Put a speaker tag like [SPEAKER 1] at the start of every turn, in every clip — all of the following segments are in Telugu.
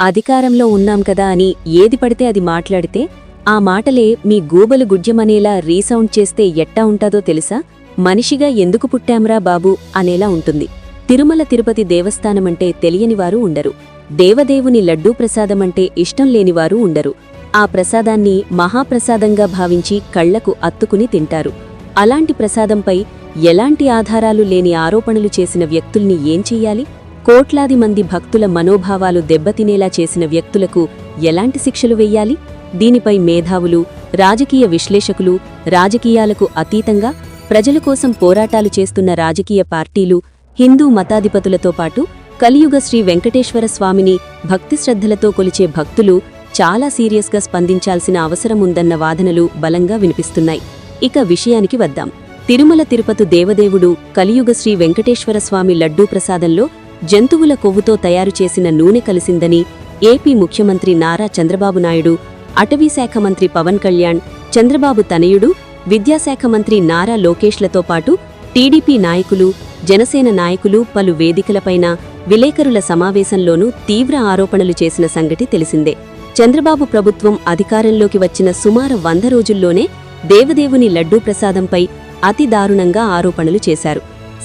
[SPEAKER 1] అధికారంలో ఉన్నాం కదా అని ఏది పడితే అది మాట్లాడితే ఆ మాటలే మీ గూబలు గుడ్యమనేలా రీసౌండ్ చేస్తే ఎట్టా ఉంటాదో తెలుసా? మనిషిగా ఎందుకు పుట్టాంరా బాబూ? అనేలా ఉంటుంది. తిరుమల తిరుపతి దేవస్థానమంటే తెలియనివారు ఉండరు. దేవదేవుని లడ్డూ ప్రసాదమంటే ఇష్టం లేనివారు ఉండరు. ఆ ప్రసాదాన్ని మహాప్రసాదంగా భావించి కళ్ళకు అత్తుకుని తింటారు. అలాంటి ప్రసాదంపై ఎలాంటి ఆధారాలు లేని ఆరోపణలు చేసిన వ్యక్తుల్ని ఏం చెయ్యాలి? కోట్లాది మంది భక్తుల మనోభావాలు దెబ్బతినేలా చేసిన వ్యక్తులకు ఎలాంటి శిక్షలు వెయ్యాలి దీనిపై మేధావులు రాజకీయ విశ్లేషకులు రాజకీయాలకు అతీతంగా ప్రజల కోసం పోరాటాలు చేస్తున్న రాజకీయ పార్టీలు హిందూ మతాధిపతులతో పాటు కలియుగ శ్రీ వెంకటేశ్వర స్వామిని భక్తి శ్రద్ధలతో కొలిచే భక్తులు చాలా సీరియస్గా స్పందించాల్సిన అవసరముందన్న వాదనలు బలంగా వినిపిస్తున్నాయి. ఇక విషయానికి వద్దాం. తిరుమల తిరుపతి దేవదేవుడు కలియుగ శ్రీ వెంకటేశ్వర స్వామి లడ్డూ ప్రసాదంలో జంతువుల కొవ్వుతో తయారు చేసిన నూనె కలిసిందని ఏపీ ముఖ్యమంత్రి నారా చంద్రబాబు నాయుడు అటవీశాఖ మంత్రి పవన్ కళ్యాణ్ చంద్రబాబు తనయుడు విద్యాశాఖ మంత్రి నారా లోకేష్లతో పాటు టీడీపీ నాయకులు జనసేన నాయకులు పలు వేదికలపైన విలేకరుల సమావేశంలోనూ తీవ్ర ఆరోపణలు చేసిన సంగతి తెలిసిందే. చంద్రబాబు ప్రభుత్వం అధికారంలోకి వచ్చిన సుమారు వంద రోజుల్లోనే దేవదేవుని లడ్డూ ప్రసాదంపై అతి దారుణంగా ఆరోపణలు చేశారు.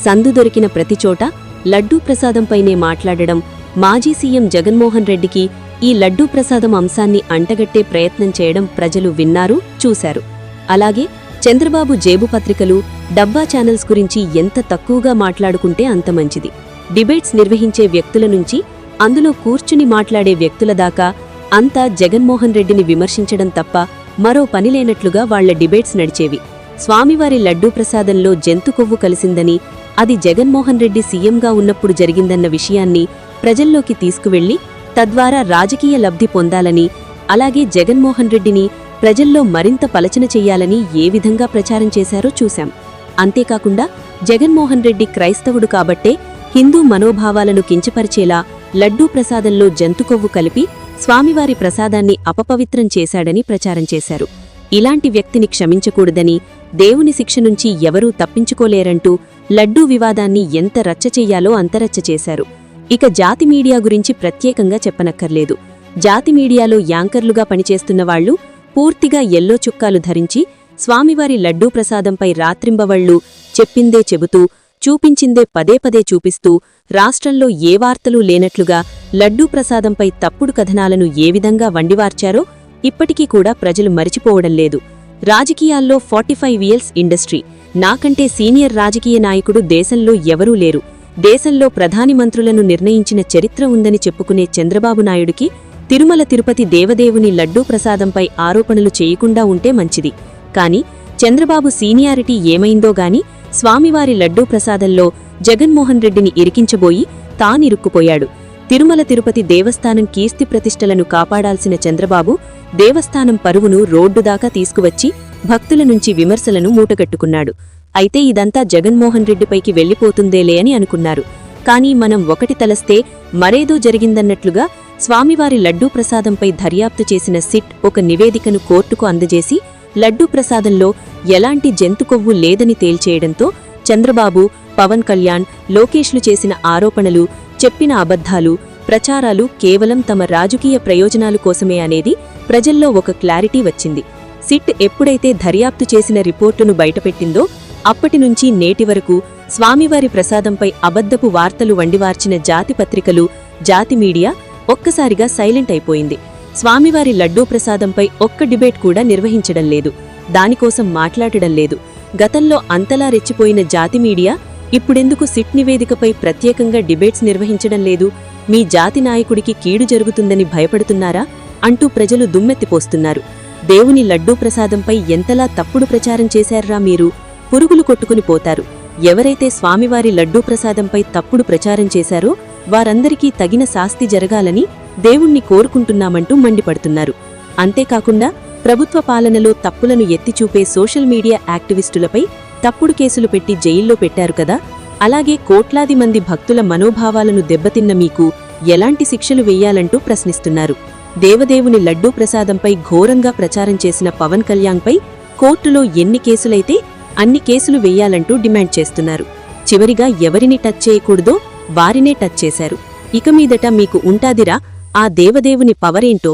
[SPEAKER 1] సందు దొరికిన ప్రతిచోట లడ్డూ ప్రసాదంపైనే మాట్లాడడం మాజీ సీఎం జగన్మోహన్ రెడ్డికి ఈ లడ్డూ ప్రసాదం అంశాన్ని అంటగట్టే ప్రయత్నం చేయడం ప్రజలు విన్నారు చూశారు. అలాగే చంద్రబాబు జేబు పత్రికలు డబ్బా ఛానల్స్ గురించి ఎంత తక్కువగా మాట్లాడుకుంటే అంత మంచిది. డిబేట్స్ నిర్వహించే వ్యక్తుల నుంచి అందులో కూర్చుని మాట్లాడే వ్యక్తుల దాకా అంతా జగన్మోహన్ రెడ్డిని విమర్శించడం తప్ప మరో పనిలేనట్లుగా వాళ్ళ డిబేట్స్ నడిచేవి. స్వామివారి లడ్డూ ప్రసాదంలో జంతు కొవ్వు కలిసిందని అది జగన్మోహన్ రెడ్డి సీఎంగా ఉన్నప్పుడు జరిగిందన్న విషయాన్ని ప్రజల్లోకి తీసుకువెళ్ళి తద్వారా రాజకీయ లబ్ధి పొందాలని అలాగే జగన్మోహన్ రెడ్డిని ప్రజల్లో మరింత పలచన చెయ్యాలని ఏ విధంగా ప్రచారం చేశారో చూశాం. అంతేకాకుండా జగన్మోహన్ రెడ్డి క్రైస్తవుడు కాబట్టే హిందూ మనోభావాలను కించపరిచేలా లడ్డూ ప్రసాదంలో జంతుకొవ్వు కలిపి స్వామివారి ప్రసాదాన్ని అపపవిత్రం చేశాడని ప్రచారం చేశారు. ఇలాంటి వ్యక్తిని క్షమించకూడదని దేవుని శిక్ష నుంచి ఎవరూ తప్పించుకోలేరంటూ లడ్డూ వివాదాన్ని ఎంత రచ్చ చెయ్యాలో అంతరచ్చ చేశారు. ఇక జాతి మీడియా గురించి ప్రత్యేకంగా చెప్పనక్కర్లేదు. జాతి మీడియాలో యాంకర్లుగా పనిచేస్తున్న వాళ్ళు పూర్తిగా ఎల్లో చుక్కాలు ధరించి స్వామివారి లడ్డూ ప్రసాదంపై రాత్రింబవళ్ళు చెప్పిందే చెబుతూ చూపించిందే పదే పదే చూపిస్తూ రాష్ట్రంలో ఏ వార్తలు లేనట్లుగా లడ్డూ ప్రసాదంపై తప్పుడు కథనాలను ఏ విధంగా వండివార్చారో ఇప్పటికీ కూడా ప్రజలు మరిచిపోవడం లేదు. రాజకీయాల్లో ఫార్టీ ఫైవ్ ఇయర్స్ ఇండస్ట్రీ. నాకంటే సీనియర్ రాజకీయ నాయకుడు దేశంలో ఎవరూ లేరు. దేశంలో ప్రధాని మంత్రులను నిర్ణయించిన చరిత్ర ఉందని చెప్పుకునే చంద్రబాబు నాయుడికి తిరుమల తిరుపతి దేవదేవుని లడ్డూ ప్రసాదంపై ఆరోపణలు చేయకుండా ఉంటే మంచిది. కాని చంద్రబాబు సీనియారిటీ ఏమైందో గాని స్వామివారి లడ్డూ ప్రసాదంలో జగన్మోహన్ రెడ్డిని ఇరికించబోయి తానిరుక్కుపోయాడు. తిరుమల తిరుపతి దేవస్థానం కీర్తి ప్రతిష్టలను కాపాడాల్సిన చంద్రబాబు దేవస్థానం పరువును రోడ్డుదాకా తీసుకువచ్చి భక్తుల నుంచి విమర్శలను మూటగట్టుకున్నాడు. అయితే ఇదంతా జగన్మోహన్ రెడ్డిపైకి వెళ్ళిపోతుందేలే అని అనుకున్నారు. కానీ మనం ఒకటి తలస్తే మరేదో జరిగిందన్నట్లుగా స్వామివారి లడ్డూ ప్రసాదంపై దర్యాప్తు చేసిన సిట్ ఒక నివేదికను కోర్టుకు అందజేసి లడ్డూ ప్రసాదంలో ఎలాంటి జంతుకొవ్వు లేదని తేల్చేయడంతో చంద్రబాబు పవన్ కళ్యాణ్ లోకేష్లు చేసిన ఆరోపణలు చెప్పిన అబద్ధాలు ప్రచారాలు కేవలం తమ రాజకీయ ప్రయోజనాలు కోసమే అనేది ప్రజల్లో ఒక క్లారిటీ వచ్చింది. సిట్ ఎప్పుడైతే దర్యాప్తు చేసిన రిపోర్టును బయటపెట్టిందో అప్పటినుంచి నేటి వరకు స్వామివారి ప్రసాదంపై అబద్ధపు వార్తలు వండివార్చిన జాతి పత్రికలు జాతి మీడియా ఒక్కసారిగా సైలెంట్ అయిపోయింది. స్వామివారి లడ్డూ ప్రసాదంపై ఒక్క డిబేట్ కూడా నిర్వహించడం లేదు. దానికోసం మాట్లాడడం లేదు. గతంలో అంతలా రెచ్చిపోయిన జాతి మీడియా ఇప్పుడెందుకు సిట్ నివేదికపై ప్రత్యేకంగా డిబేట్స్ నిర్వహించడం లేదు? మీ జాతి నాయకుడికి కీడు జరుగుతుందని భయపడుతున్నారా? అంటూ ప్రజలు దుమ్మెత్తిపోస్తున్నారు. దేవుని లడ్డూ ప్రసాదంపై ఎంతలా తప్పుడు ప్రచారం చేశారా మీరు? పురుగులు కొట్టుకుని పోతారు. ఎవరైతే స్వామివారి లడ్డూ ప్రసాదంపై తప్పుడు ప్రచారం చేశారో వారందరికీ తగిన శాస్తి జరగాలని దేవుణ్ణి కోరుకుంటున్నామంటూ మండిపడుతున్నారు. అంతేకాకుండా ప్రభుత్వ పాలనలో తప్పులను ఎత్తిచూపే సోషల్ మీడియా యాక్టివిస్టులపై తప్పుడు కేసులు పెట్టి జైల్లో పెట్టారు కదా. అలాగే కోట్లాది మంది భక్తుల మనోభావాలను దెబ్బతిన్న మీకు ఎలాంటి శిక్షలు వెయ్యాలంటూ ప్రశ్నిస్తున్నారు. దేవదేవుని లడ్డూ ప్రసాదంపై ఘోరంగా ప్రచారం చేసిన పవన్ కళ్యాణ్పై కోర్టులో ఎన్ని కేసులైతే అన్ని కేసులు వెయ్యాలంటూ డిమాండ్ చేస్తున్నారు. చివరిగా ఎవరిని టచ్ చేయకూడదో వారినే టచ్ చేశారు. ఇక మీదట మీకు ఉంటాదిరా ఆ దేవదేవుని పవరేంటో